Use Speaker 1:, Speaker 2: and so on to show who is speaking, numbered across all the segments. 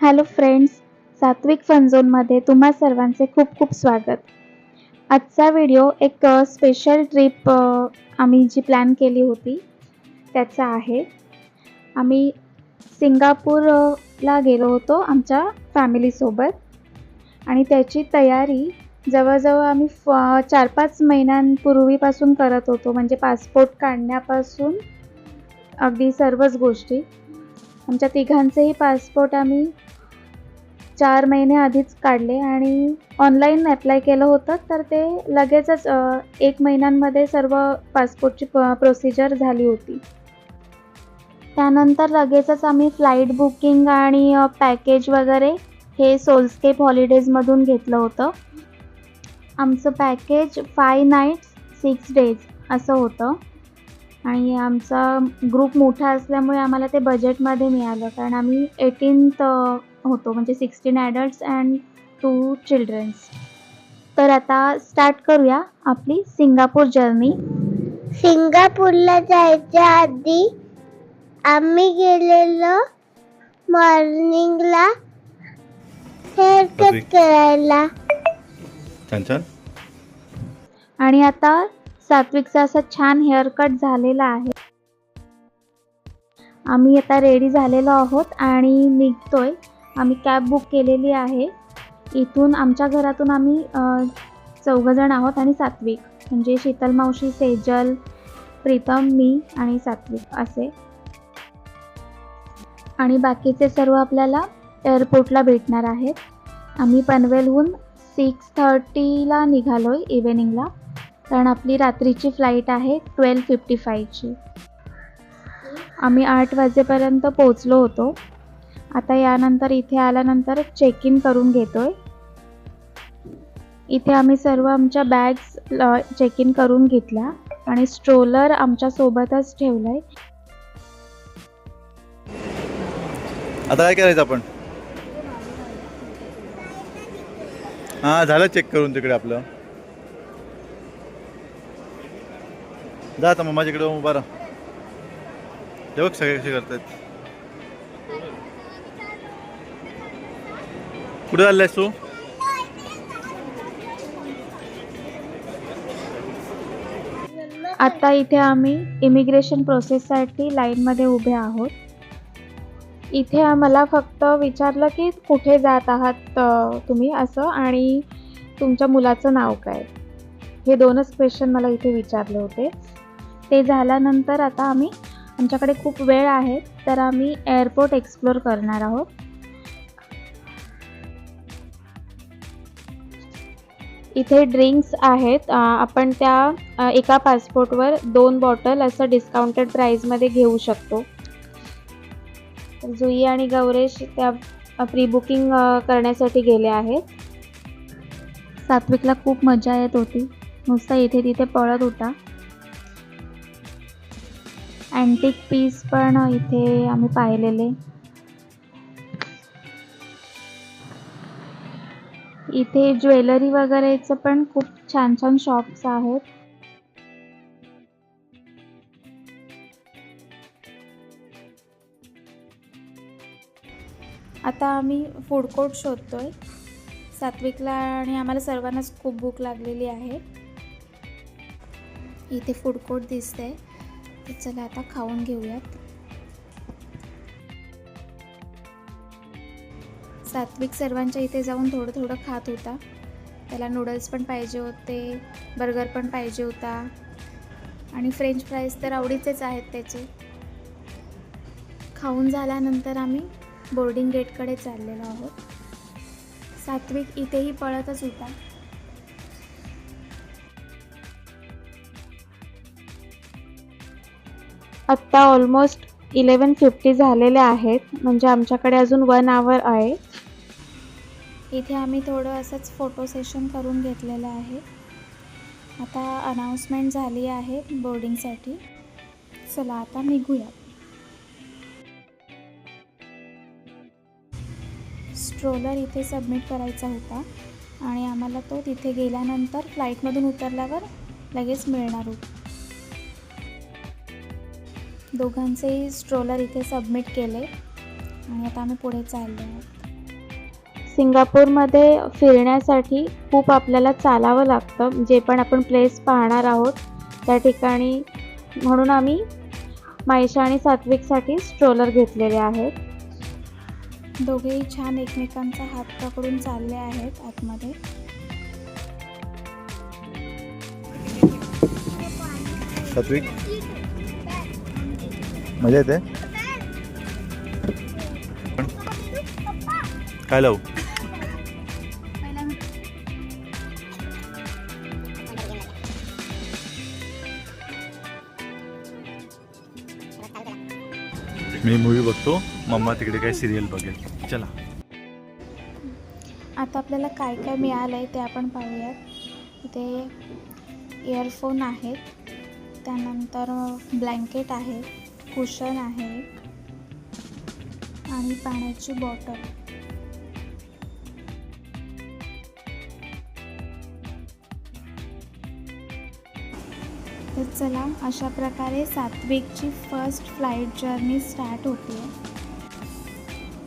Speaker 1: Hello friends सात्विक फनझोनमध्ये तुम्हा सर्वांचे खूप खूप स्वागत. आजचा व्हिडिओ एक स्पेशल ट्रिप आम्ही जी प्लॅन केली होती त्याचा आहे. आम्ही सिंगापूरला गेलो होतो आमच्या फॅमिलीसोबत आणि त्याची तयारी जवळजवळ आम्ही फ चार पाच महिन्यांपूर्वीपासून करत होतो. म्हणजे पासपोर्ट काढण्यापासून अगदी सर्वच गोष्टी. आमच्या तिघांचेही पासपोर्ट आम्ही चार महिने आधीच काढले आणि ऑनलाईन अप्लाय केलं होतं तर ते लगेचच एक महिन्यांमध्ये सर्व पासपोर्टची प प्रोसिजर झाली होती. त्यानंतर लगेचच आम्ही फ्लाईट बुकिंग आणि पॅकेज वगैरे हे सोलस्केप हॉलिडेजमधून घेतलं होतं. आमचं package five nights six days असं होतं. आणि आमचा ग्रुप मोठा असल्यामुळे आम्हाला ते बजेटमध्ये मिळालं. कारण आम्ही एटीनथ होतो. म्हणजे sixteen adults and two childrens तर आता स्टार्ट करूया आपली सिंगापूर जर्नी
Speaker 2: सिंगापूरला जायच्या आधी आम्ही गेलेलो मॉर्निंगला हेअर कट
Speaker 3: सात्विक.
Speaker 2: करायला.
Speaker 3: छान छान.
Speaker 1: आणि आता सात्विकचा असा छान हेअरकट झालेला आहे. आम्ही आता रेडी झालेलो आहोत आणि निघतोय. आम्ही कॅब बुक केलेली आहे. इथून आमच्या घरातून आम्ही चौघजण आहोत आणि सात्विक. म्हणजे शीतल मावशी सेजल प्रीतम मी आणि सात्विक असे. आणि बाकीचे सर्व आपल्याला एअरपोर्टला भेटणार आहेत. आम्ही पनवेलहून सिक्स थर्टीला निघालो आहे इव्हिनिंगला कारण आपली रात्रीची फ्लाईट आहे ट्वेल्व फिफ्टी फायची आम्ही आठ वाजेपर्यंत पोहोचलो होतो. आता यानंतर इथे आल्यानंतर चेक इन करून घेतोय. इथे आम्ही सर्व आमच्या बॅग्स चेक इन करून घेतल्या आणि स्ट्रोलर आमच्यासोबतच ठेवलंय.
Speaker 3: आता काय करायचं आपण? हां झालं चेक करून तिकडे आपलं. जा आता माझ्याकडे उभा राहा. ते बघ सगळे कसे करतायत. कुठे चाललायस तू?
Speaker 1: आता इथे आम्ही इमिग्रेशन प्रोसेससाठी लाईनमध्ये उभे आहोत. इथे आम्हाला फक्त विचारलं की कुठे जात आहात तुम्ही असं आणि तुमच्या मुलाचं नाव काय? हे दोनच क्वेश्चन मला इथे विचारले होते. ते झाल्यानंतर आता आम्ही आमच्याकडे खूप वेळ आहे तर आम्ही एअरपोर्ट एक्सप्लोर करणार आहोत. इथे ड्रिंक्स आहेत. आपण त्या एका पासपोर्टवर दोन बॉटल असं डिस्काउंटेड प्राईजमध्ये घेऊ शकतो. जुई आणि गौरेश त्या प्री बुकिंग करण्यासाठी गेले आहेत. सात्विकला खूप मजा येत होती. नुसता इथे तिथे पळत होता. अँटिक पीस पण इथे आम्ही पाहिलेले. इथे ज्वेलरी वगैरेचं पण खूप छान छान शॉप्स आहेत. आता आम्ही फूड कोर्ट शोधतोय. सात्विकला आणि आम्हाला सर्वांनाच खूप भूक लागलेली आहे. इथे फूड कोर्ट दिसतंय. तर चला आता खाऊन घेऊयात. सात्विक सर्वांच्या इथे जाऊन थोडं थोडं खात होता. त्याला नूडल्स पण पाहिजे होते बर्गर पण पाहिजे होता. आणि फ्रेंच फ्राईज तर आवडीचेच आहेत त्याचे. खाऊन झाल्यानंतर आम्ही बोर्डिंग गेटकडे चाललेलो आहोत. सात्विक इथेही पळतच होता. आत्ता ऑलमोस्ट इलेवन फिफ्टी झालेले आहेत. म्हणजे आमच्याकडे अजून वन आवर आहे. इथे आम्ही थोडं असंच फोटो सेशन करून घेतलेलं आहे. आता अनाऊन्समेंट झाली आहे बोर्डिंगसाठी चला आता निघूया. स्ट्रोलर इथे सबमिट करायचा होता. आणि आम्हाला तो तिथे गेल्यानंतर फ्लाईटमधून उतरल्यावर लगेच मिळणार होता. दोघांचेही स्ट्रोलर इथे सबमिट केले. आणि आता आम्ही पुढे चाललो आहोत. सिंगापूरमध्ये फिरण्यासाठी खूप आपल्याला चालावं लागतं. जे पण आपण प्लेस पाहणार आहोत त्या ठिकाणी म्हणून आम्ही मायशा आणि सात्विकसाठी स्ट्रोलर घेतलेले आहेत. दोघेही छान एकमेकांचा हात पकडून चालले आहेत आतमध्ये.
Speaker 3: सात्विक? मजा येते काय लावू? मी मूवी बघतो. मम्मा तिकडे काय सिरियल बघेल. चला.
Speaker 1: आता आपल्याला काय काय मिळालं आहे ते आपण पाहूयात. इथे इयरफोन आहेत. त्यानंतर ब्लँकेट आहे. कुशन आहे आणि पाण्याची बॉटल. तर चला अशा प्रकारे सात्विकची फर्स्ट फ्लाईट जर्नी स्टार्ट होते.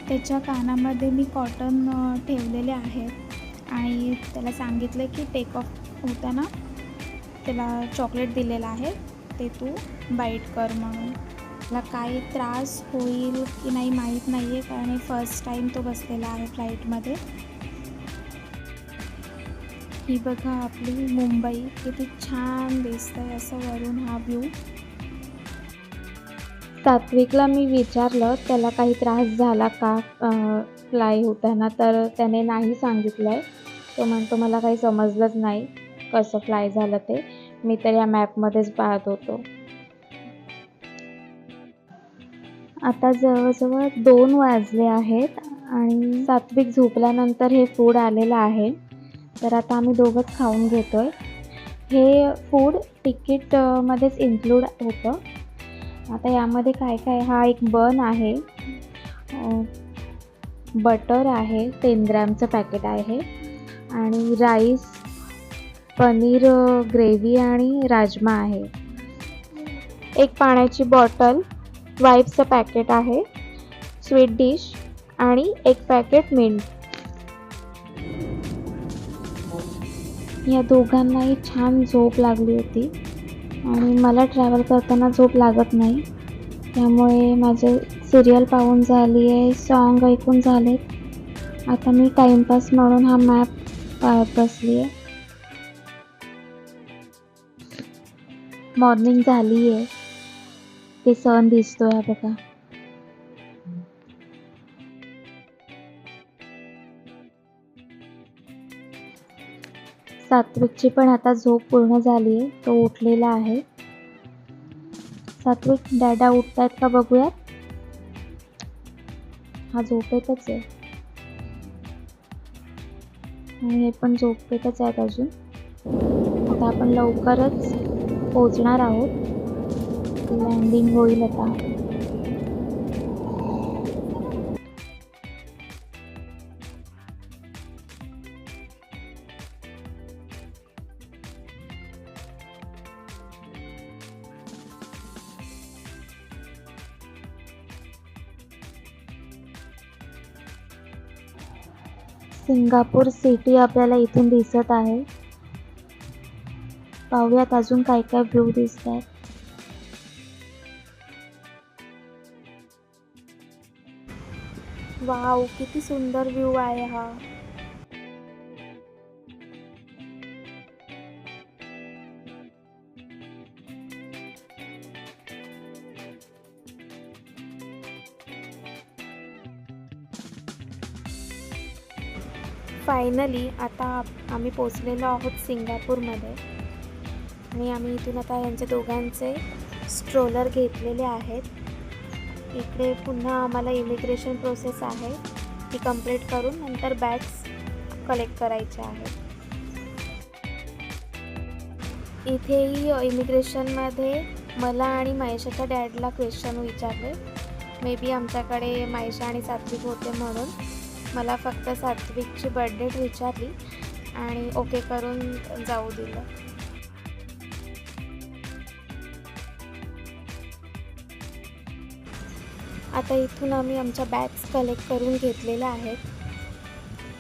Speaker 1: त्याच्या कानामध्ये मी कॉटन ठेवलेले आहेत. आणि त्याला सांगितलं की टेक ऑफ होताना त्याला चॉकलेट दिलेलं आहे. ते तू बाईट कर म्हणून. त्याला काय त्रास होईल की नाही माहीत नाही आहे कारण हे फर्स्ट टाईम तो बसलेला आहे फ्लाईटमध्ये ही बघा आपली मुंबई किती छान दिसतंय असं वरून हा व्ह्यू सात्विकला मी विचारलं त्याला काही त्रास झाला का? फ्लाय होताना? तर त्याने नाही सांगितलं आहे तो म्हणतो मला काही समजलंच नाही कसं फ्लाय झालं ते. मी तर या मॅपमध्येच पाहत होतो. आता जवळजवळ दोन वाजले आहेत आणि सात्विक झोपल्यानंतर हे फूड आलेलं आहे. तर आता आम्ही दोघंच खाऊन घेतो आहे हे फूड तिकीटमध्येच इन्क्लूड होतं. आता यामध्ये काय काय हा एक बन आहे. बटर आहे टेन ग्रॅमचं पॅकेट आहे. आणि राईस पनीर ग्रेव्ही आणि राजमा आहे. एक पाण्याची बॉटल वाईफचं पॅकेट आहे. स्वीट डिश आणि एक पॅकेट मिंट या दोघांनाही छान झोप लागली होती. आणि मला ट्रॅव्हल करताना झोप लागत नाही. त्यामुळे माझे सिरियल पाहून झाली आहे सॉन्ग ऐकून झालेत. आता मी टाईमपास म्हणून हा मॅप पाहत बसली आहे मॉर्निंग झाली आहे ते सण दिसतोय बघा सात्विकची पण आता झोप पूर्ण झाली आहे तो उठलेला आहे. सात्विक डॅडा उठतायत का बघूयात? हा झोपेतच आहे. आणि हे पण झोपेतच आहेत अजून. आता आपण लवकरच पोचणार आहोत. लँडिंग होईल आता. सिंगापूर सिटी आपल्याला इथून दिसत आहे. पाहूयात अजून काय काय व्ह्यू दिसतात. वाव किती सुंदर व्ह्यू आहे हा. फायनली आता आम्ही पोचलेलो आहोत सिंगापूरमध्ये. आणि आम्ही इथून आता यांच्या दोघांचे स्ट्रोलर घेतलेले आहेत. इकडे पुन्हा आम्हाला इमिग्रेशन प्रोसेस आहे. ती कंप्लीट करून नंतर बॅग्स कलेक्ट करायच्या आहेत. इथेही इमिग्रेशनमध्ये मला आणि महेशाच्या डॅडला क्वेश्चन विचारले. मे बी आमच्याकडे मायशा आणि सात्विक होते म्हणून. मला फक्त सात्विकची बर्थडेट विचारली आणि ओके करून जाऊ दिलं. आता इथून आम्ही आमच्या बॅग्स कलेक्ट करून घेतलेल्या आहेत.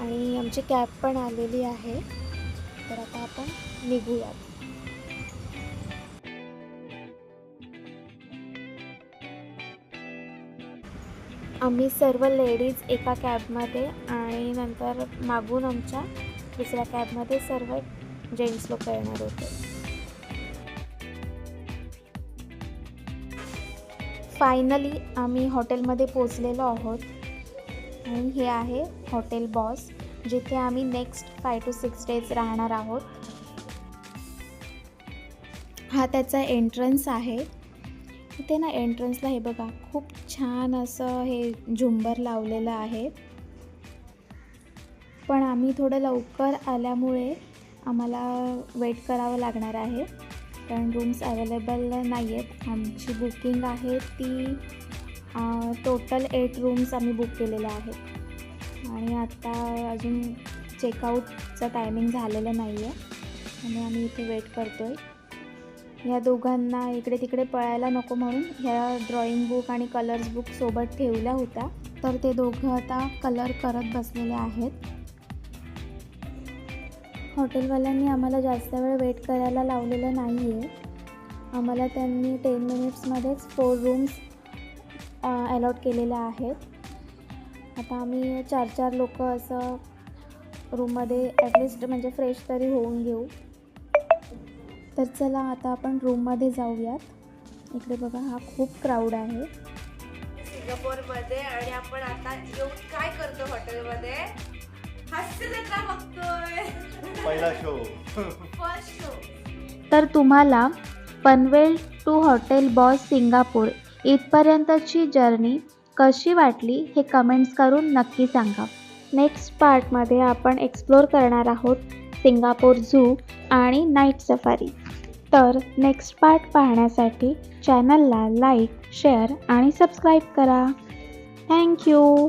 Speaker 1: आणि आमची कॅब पण आलेली आहे. तर आता आपण निघूयात. आम्ही सर्व लेडीज एका कॅबमध्ये आणि नंतर मागून आमच्या दुसऱ्या कॅबमध्ये सर्व जेंट्स लोक येणार होते. फायनली आम्ही हॉटेलमध्ये पोचलेलो आहोत. आणि हे आहे हॉटेल बॉस जिथे आम्ही next five to six days राहणार आहोत. हा त्याचा एंट्रन्स आहे. इथे ना एंट्रन्सला हे बघा खूप छान असं हे झुंबर लावलेलं आहे. पण आम्ही थोडं लवकर आल्यामुळे आम्हाला वेट करावं लागणार आहे. कारण रूम्स अवेलेबल नाही आहेत आमची बुकिंग आहे ती टोटल एट रूम्स आम्ही बुक केलेल्या आहेत. आणि आत्ता अजून चेकआउटचं टायमिंग झालेलं नाही आहे आणि आम्ही इथे वेट करतो आहे ह्या दोघांना इकडे तिकडे पळायला नको म्हणून ह्या ड्रॉइंग बुक आणि कलर्स बुक सोबत ठेवल्या होत्या. तर ते दोघं आता कलर करत बसलेले आहेत. हॉटेलवाल्यांनी आम्हाला जास्त वेळ वेट करायला लावलेलं नाही आहे आम्हाला त्यांनी टेन मिनिट्समध्येच फोर रूम्स अलॉट केलेल्या आहेत. आता आम्ही चार चार लोक असं रूममध्ये ॲटलिस्ट म्हणजे फ्रेश तरी होऊन घेऊ. तर चला आता आपण रूममध्ये जाऊयात. इकडे बघा हा खूप क्राऊड आहे.
Speaker 4: सिंगापूरमध्ये आणि आपण आता येऊन काय करतो हॉटेलमध्ये? बघतोय
Speaker 3: पहिला शो
Speaker 4: फर्स्ट शो
Speaker 1: तर तुम्हाला Panvel to hotel Boss Singapore इथपर्यंतची journey कशी वाटली हे कमेंट्स करून नक्की सांगा. नेक्स्ट पार्टमध्ये आपण एक्सप्लोर करणार आहोत सिंगापूर झू आणि नाईट सफारी तर नेक्स्ट पार्ट पाहण्यासाठी चॅनलला लाईक शेअर आणि सबस्क्राईब करा. Thank you